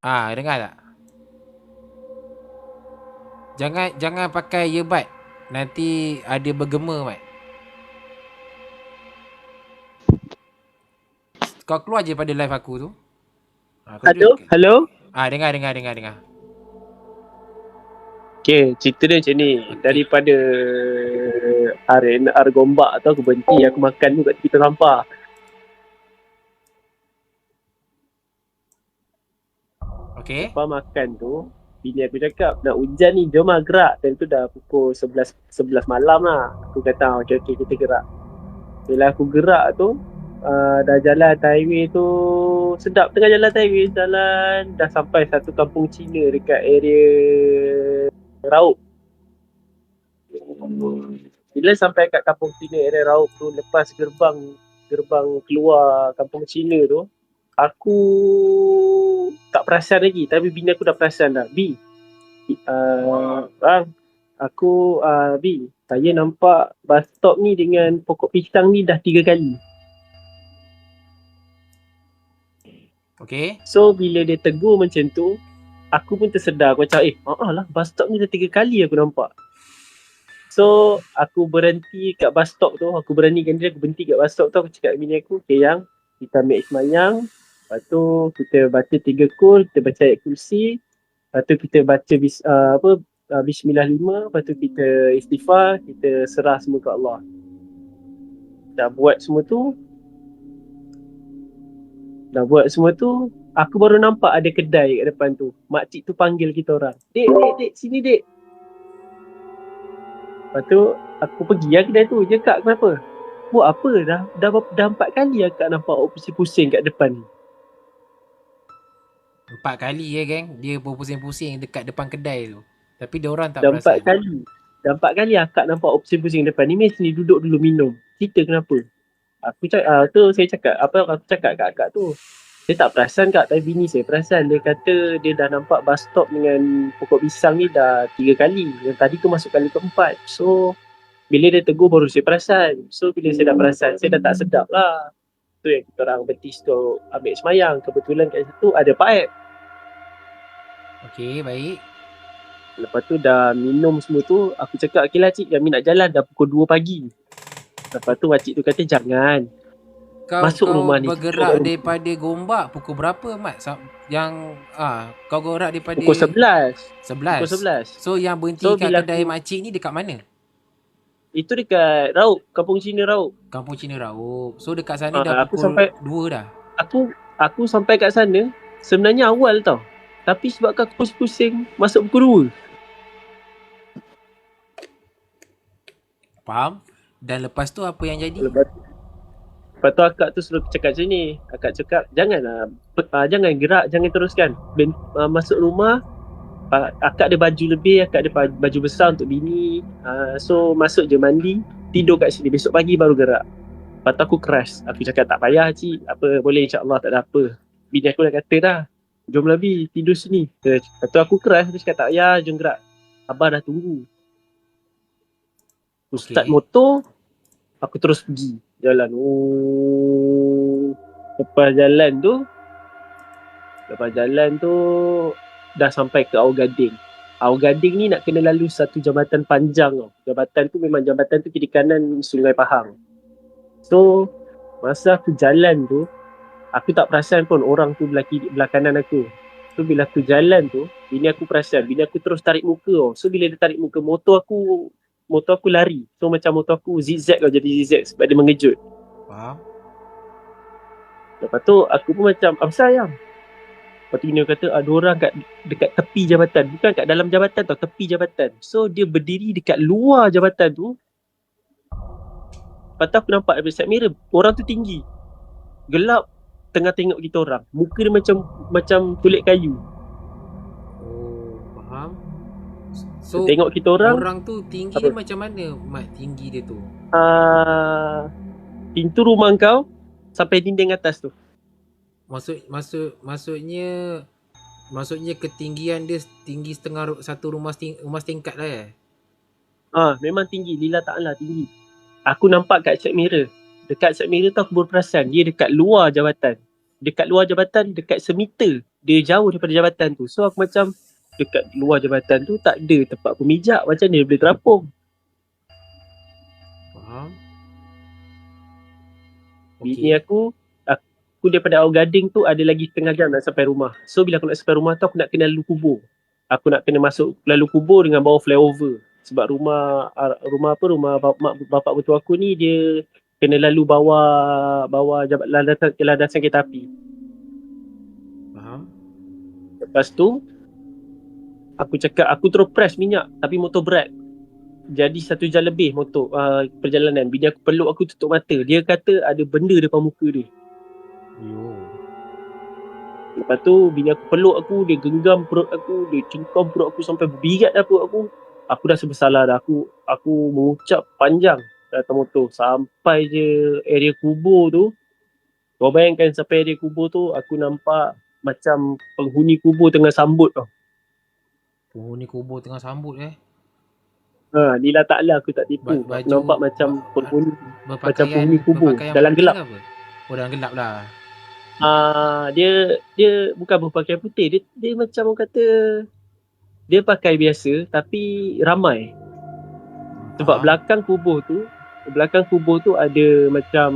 Ah, dengar tak? Jangan jangan pakai earbud. Nanti ada bergema, Mat. Kau keluar je pada live aku tu. Ah, kau Hello, duduk. hello. Ah, dengar dengar dengar dengar. Okay, cerita dia macam ni. Daripada RNR Gombak tu aku berhenti. Aku makan tu kat tepi sampah. Okey. Lepas makan tu, bini aku cakap, nak hujan ni, jom lah gerak. Dan tu dah pukul 11, 11 malam lah. Aku kata, "Ah, okay, okay, kita gerak. Bila aku gerak tu, uh, dah jalan highway tu, sedap tengah jalan highway, jalan dah sampai satu kampung Cina dekat area Raub. Bila sampai kat kampung Cina area Raub tu, lepas gerbang gerbang keluar kampung Cina tu, aku tak perasan lagi tapi bini aku dah perasan dah. B, uh, bang, aku uh, B, saya nampak bus stop ni dengan pokok pisang ni dah tiga kali. Okey. So bila dia tegur macam tu, aku pun tersedar. Aku macam eh, ah lah bus stop ni dah tiga kali aku nampak. So aku berhenti kat bus stop tu, aku beranikan diri aku berhenti kat bus stop tu, aku cakap bini aku, okay yang kita ambil semayang, lepas tu kita baca tiga kul, kita baca ayat kursi, lepas tu kita baca bis, uh, apa uh, Bismillah lima, lepas tu kita istighfar, kita serah semua ke Allah. Dah buat semua tu, dah buat semua tu, aku baru nampak ada kedai kat depan tu. Makcik tu panggil kita orang. Dek, dek, dek, sini dek. Lepas tu aku pergi lah kedai tu. Je kak kenapa? Buat apa? Dah, dah, dah empat kali lah kak nampak awak pusing-pusing kat depan ni. Empat kali ya geng Dia berpusing-pusing dekat depan kedai tu Tapi dia orang tak Dah empat perasan kali. Dah empat kali akak nampak pusing-pusing depan ni. Mesti ni duduk dulu minum. Cerita kenapa? Aku cakap, uh, tu saya cakap, apa aku cakap kat akak tu. Saya tak perasan kak, tapi bini saya perasan. Dia kata dia dah nampak bus stop dengan pokok pisang ni dah tiga kali. Yang tadi tu masuk kali keempat. So, bila dia tegur baru saya perasan. So, bila saya dah perasan, saya dah tak sedap lah. Tu yang kita orang betis tu ambil semayang. Kebetulan kat situ ada pipe. Okey baik Lepas tu dah minum semua tu, aku cakap, okay lah cik, kami nak jalan dah pukul 2 pagi. Lepas tu makcik tu kata, jangan. Kau, Masuk kau rumah ni. bergerak daripada Gombak Pukul berapa Mat? Yang ah Kau gerak daripada Pukul 11. 11 Pukul 11. So yang berhenti So, kat kedai aku- makcik ni dekat mana? Itu dekat Raub, Kampung Cina Raub. Kampung Cina Raup So dekat sana Ah, dah aku pukul sampai- 2 dah Aku aku sampai kat sana, sebenarnya awal tau. Tapi sebabkan aku pusing-pusing, masuk pukul 2. Faham? Dan lepas tu apa yang jadi? Lepas Lepas tu akak tu suruh cakap macam ni. Akak cakap, janganlah, uh, jangan gerak, jangan teruskan. Ben, uh, masuk rumah, uh, akak ada baju lebih, akak ada ba- baju besar untuk bini. Uh, so masuk je mandi, tidur kat sini. Besok pagi baru gerak. Lepas tu aku crash. Aku cakap tak payah cik, apa boleh insyaAllah tak ada apa. Bini aku dah kata dah, jom lebih tidur sini. Dia- Lepas tu aku crash, dia cakap tak payah, jom gerak. Abah dah tunggu. Aku Okey. start motor, aku terus pergi jalan. Oh. Lepas jalan tu, lepas jalan tu dah sampai ke Awal Gading. Awal Gading ni nak kena lalu satu jambatan panjang tau. Jambatan tu memang jambatan tu kiri kanan Sungai Pahang. So, masa aku jalan tu, aku tak perasan pun orang tu belah, kiri, belah kanan aku. So, bila aku jalan tu, bini aku perasan. Bini aku terus tarik muka tau. So, bila dia tarik muka, motor aku motor aku lari. So macam motor aku zigzag kau jadi zigzag sebab dia mengejut. Faham? Lepas tu aku pun macam apa sayang. Lepas tu bini aku kata ada orang kat dekat tepi jabatan. Bukan kat dalam jabatan tau, tepi jabatan. So dia berdiri dekat luar jabatan tu. Lepas tu aku nampak dari side mirror, orang tu tinggi. Gelap tengah tengok kita orang. Muka dia macam macam kulit kayu. Oh, faham? So tengok kita orang, orang tu tinggi Apa? dia macam mana Mat tinggi dia tu? uh, pintu rumah kau sampai dinding atas tu. Maksud maksud maksudnya maksudnya ketinggian dia tinggi setengah satu rumah seting, rumah setingkat lah eh. Ah, memang tinggi. Lila ta'ala tinggi. Aku nampak kat side mirror. Dekat side mirror tu aku baru perasan. Dia dekat luar jabatan. Dekat luar jabatan, dekat semeter dia jauh daripada jabatan tu. So aku macam dekat luar jabatan tu tak ada tempat pemijak. Macam ni dia boleh terapung. Faham? Bini aku aku daripada Awal Gading tu ada lagi setengah jam nak sampai rumah. So bila aku nak sampai rumah tu aku nak kena lalu kubur. Aku nak kena masuk lalu kubur dengan bawa flyover. Sebab rumah ah, rumah apa rumah bapak, bapak betul aku ni dia kena lalu bawa bawa jabat landasan landasan kereta api. Faham? Lepas tu aku cakap aku terus press minyak tapi motor berat. Jadi satu jam lebih motor uh, perjalanan. Bini aku peluk aku tutup mata. Dia kata ada benda depan muka dia. Yo. Lepas tu bini aku peluk aku, dia genggam perut aku, dia cengkam perut aku sampai berbirat dah perut aku. Aku dah bersalah dah. Aku aku mengucap panjang datang motor sampai je area kubur tu. Kau bayangkan sampai area kubur tu aku nampak macam penghuni kubur tengah sambut tau. Penghuni kubur tengah sambut eh. Ha, Lila taklah aku tak tipu. Ba- Aku baju- nampak macam penghuni Berpakaian, penghuni kubur, dalam gelap. apa? Oh dalam gelap lah. Ah dia dia bukan berpakaian putih. Dia dia macam orang kata dia pakai biasa tapi ramai. Sebab Faham? belakang kubur tu belakang kubur tu ada macam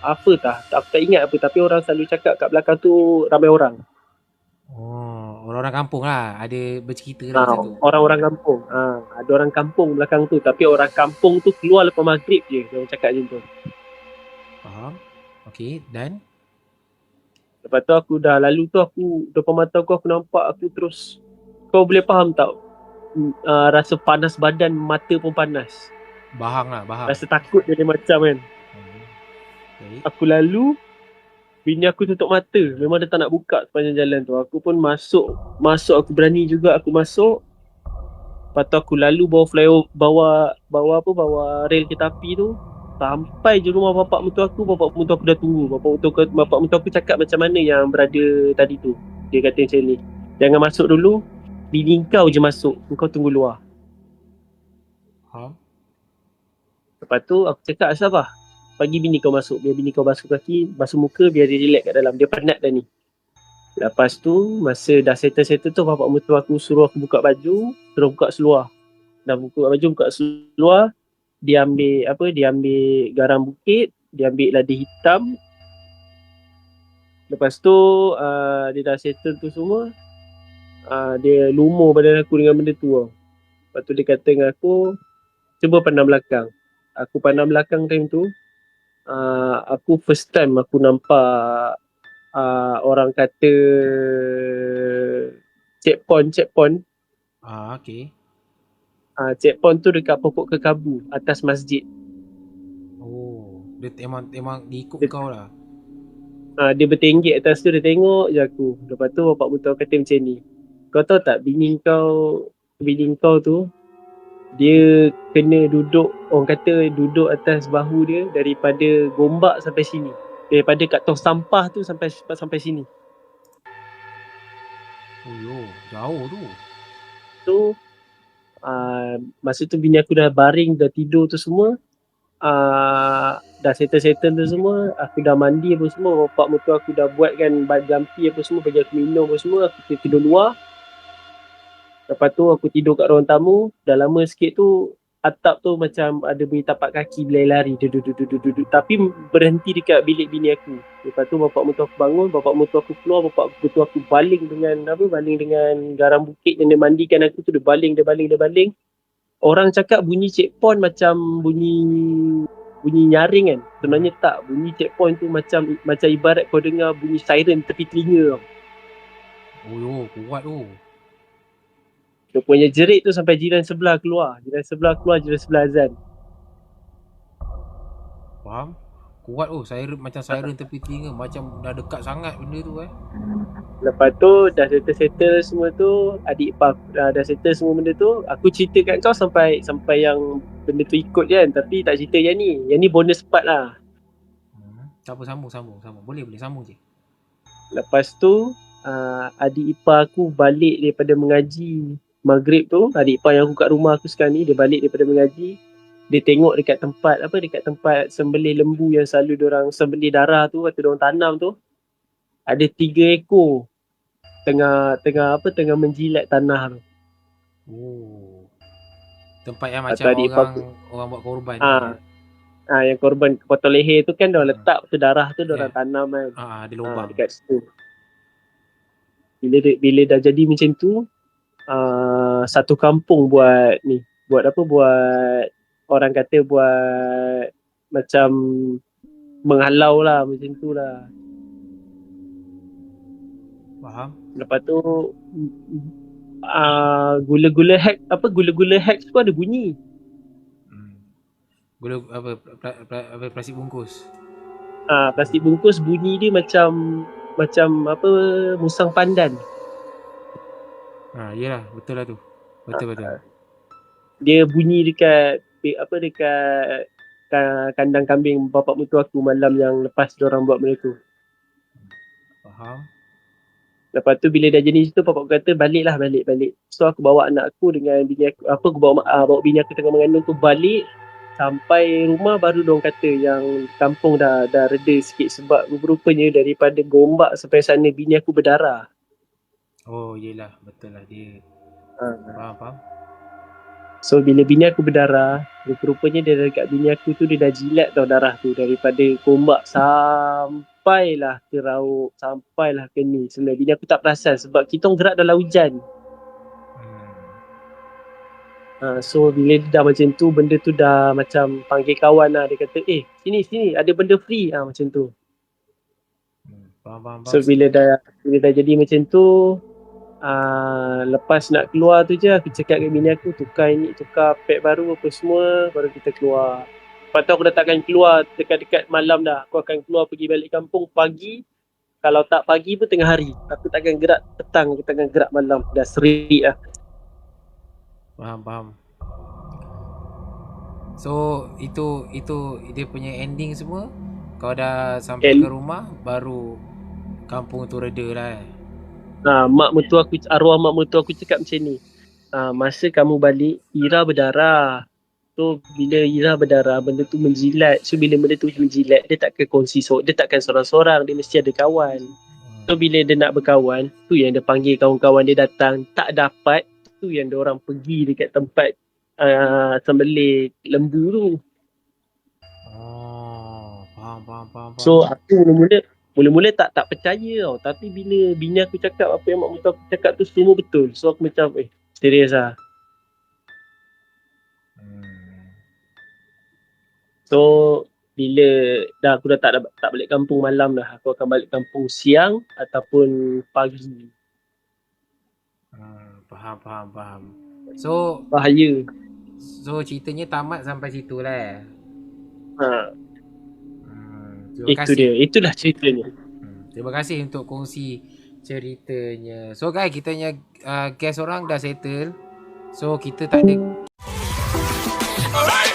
apa tah tak, aku tak ingat apa tapi orang selalu cakap kat belakang tu ramai orang. Oh, orang-orang kampung lah. Ada bercerita lah Ha, macam tu. orang-orang kampung. Ha, ada orang kampung belakang tu tapi orang kampung tu keluar lepas maghrib je dia orang cakap macam tu. Faham? Okey, dan Lepas tu aku dah lalu tu aku depan mata aku aku nampak aku terus kau boleh faham tak uh, rasa panas badan mata pun panas. Bahang lah, bahang. Rasa takut jadi macam kan. Hmm. Baik. Aku lalu bini aku tutup mata. Memang dia tak nak buka sepanjang jalan tu. Aku pun masuk. Masuk aku berani juga aku masuk. Lepas tu aku lalu bawa flyover bawa bawa apa bawa rel kereta api tu sampai je rumah bapak mentua aku bapak mentua aku dah tunggu bapak mentua aku, bapak mentua aku cakap macam mana yang berada tadi tu dia kata macam ni jangan masuk dulu bini kau je masuk kau tunggu luar Faham? Lepas tu aku cakap Asafah Bagi bini kau masuk. Biar bini kau basuh kaki Basuh muka Biar dia relax kat dalam. Dia penat dah ni. Lepas tu Masa dah settle-settle tu Bapak mertua aku suruh aku buka baju Terus buka seluar. Dah buka baju Buka seluar Dia ambil Apa Dia ambil garam bukit Dia ambil ladi hitam. Lepas tu uh, Dia dah settle tu semua uh, Dia lumur badan aku Dengan benda tu Lepas tu dia kata dengan aku Cuba pandang belakang aku pandang belakang time tu uh, aku first time aku nampak uh, orang kata checkpoint checkpoint Ah, okey. uh, checkpoint tu dekat pokok kekabu atas masjid Oh, dia memang memang ikut Dia- kau lah. uh, dia bertenggek atas tu dia tengok je aku lepas tu bapak betul kata macam ni kau tahu tak bini kau bini kau tu dia kena duduk orang kata duduk atas bahu dia daripada gombak sampai sini. Daripada kat tong sampah tu sampai sampai sini. Oh yo, jauh tu. tu uh, masa tu bini aku dah baring dah tidur tu semua. Uh, dah settle-settle tu semua. Aku dah mandi apa semua. Bapak mertua aku dah buatkan bad jampi apa semua bagi aku minum apa semua. Aku tidur luar lepas tu aku tidur kat ruang tamu dah lama sikit tu atap tu macam ada bunyi tapak kaki berlari-lari duduk duduk duduk duduk. Tapi berhenti dekat bilik bini aku. Lepas tu bapak mertua aku bangun bapak mertua aku keluar bapak mertua aku baling dengan apa baling dengan garam bukit yang dia mandikan aku tu dia baling dia baling dia baling. Orang cakap bunyi checkpoint macam bunyi bunyi nyaring kan? Sebenarnya tak. Bunyi checkpoint tu macam macam ibarat kau dengar bunyi siren tepi telinga tau. Oh yo, kuat tu. Dia punya jerit tu sampai jiran sebelah keluar jiran sebelah keluar jiran sebelah azan Faham? Kuat tu. Siren macam siren tepi telinga macam dah dekat sangat benda tu eh. Lepas tu dah settle-settle semua tu adik ipar aku dah, dah settle semua benda tu aku cerita kat kau sampai sampai yang benda tu ikut kan tapi tak cerita yang ni yang ni bonus part lah Hmm. Tak apa sambung sambung sambung. Boleh boleh sambung je. lepas tu uh, adik ipar aku balik daripada mengaji maghrib tu adik ipar yang aku kat rumah aku sekarang ni dia balik daripada mengaji dia tengok dekat tempat apa dekat tempat sembelih lembu yang selalu orang sembelih darah tu atau orang tanam tu ada tiga ekor tengah tengah apa tengah menjilat tanah tu. Oh. Tempat yang macam orang orang buat korban. Ah. Ah yang korban potong leher tu kan dah letak tu darah tu dia orang Ya. tanam kan. Ah, ada Ah, lubang. dekat situ. Bila dia- bila dah jadi macam tu uh, satu kampung buat ni buat apa buat orang kata buat macam menghalau lah macam tu lah. Faham? Lepas tu uh, gula-gula hack apa gula-gula hack tu ada bunyi. Hmm. Gula apa pla, pla, apa plastik bungkus. Ah uh, plastik bungkus bunyi dia macam macam apa musang pandan. Ha, iyalah, betul lah tu. Betul betul. Dia bunyi dekat apa dekat ka- kandang kambing bapak mertua aku malam yang lepas dia orang buat benda tu. Faham? Lepas tu bila dah jenis tu bapak aku kata baliklah balik balik. So aku bawa anak aku dengan bini aku apa aku bawa uh, bawa bini aku tengah mengandung tu balik sampai rumah baru dong kata yang kampung dah dah reda sikit sebab rupanya daripada gombak sampai sana bini aku berdarah. Oh, iyalah, betul lah dia. Uh. Faham, faham? So bila bini aku berdarah, rupa-rupanya dia dekat bini aku tu dia dah jilat tau darah tu daripada gombak sampailah ke rauk, sampailah ke ni. Sebenarnya bini aku tak perasan sebab kita orang gerak dalam hujan. Uh, so bila dia dah macam tu, benda tu dah macam panggil kawan lah. Dia kata, eh sini sini ada benda free ah macam tu. Hmm. Faham, faham, faham. So bila dah bila dah jadi macam tu, uh, lepas nak keluar tu je aku cakap dengan bini aku tukar ini, tukar pad baru apa semua baru kita keluar. Lepas tu aku dah takkan keluar dekat-dekat malam dah. Aku akan keluar pergi balik kampung pagi. Kalau tak pagi pun tengah hari. Aku takkan gerak petang, aku takkan gerak malam. Dah serik lah. Faham, faham. So, itu itu dia punya ending semua. Kau dah sampai End- ke rumah baru kampung tu reda lah eh. Ha, mak mertua aku, arwah mak mertua aku cakap macam ni. Ha, masa kamu balik, Ira berdarah. So, bila Ira berdarah, benda tu menjilat. So, bila benda tu menjilat, dia takkan kongsi, so, dia takkan seorang-seorang. Dia mesti ada kawan. So, bila dia nak berkawan, tu yang dia panggil kawan-kawan dia datang. Tak dapat, tu yang dia orang pergi dekat tempat uh, sembelih lembu tu. Oh, faham, faham, faham. faham. So, aku mula-mula Mula-mula tak tak percaya tau Tapi bila bini aku cakap Apa yang mak mertua aku cakap tu Semua betul So aku macam Eh serius lah Hmm. So bila dah aku dah tak, tak balik kampung malam dah Aku akan balik kampung siang Ataupun pagi Hmm, faham, faham, faham. So, Bahaya so ceritanya tamat sampai situ lah. eh? ha, terima Itu kasih. dia Itulah ceritanya Hmm, terima kasih untuk kongsi ceritanya. So guys, kita punya uh, guest orang dah settle. So kita tak ada Alright.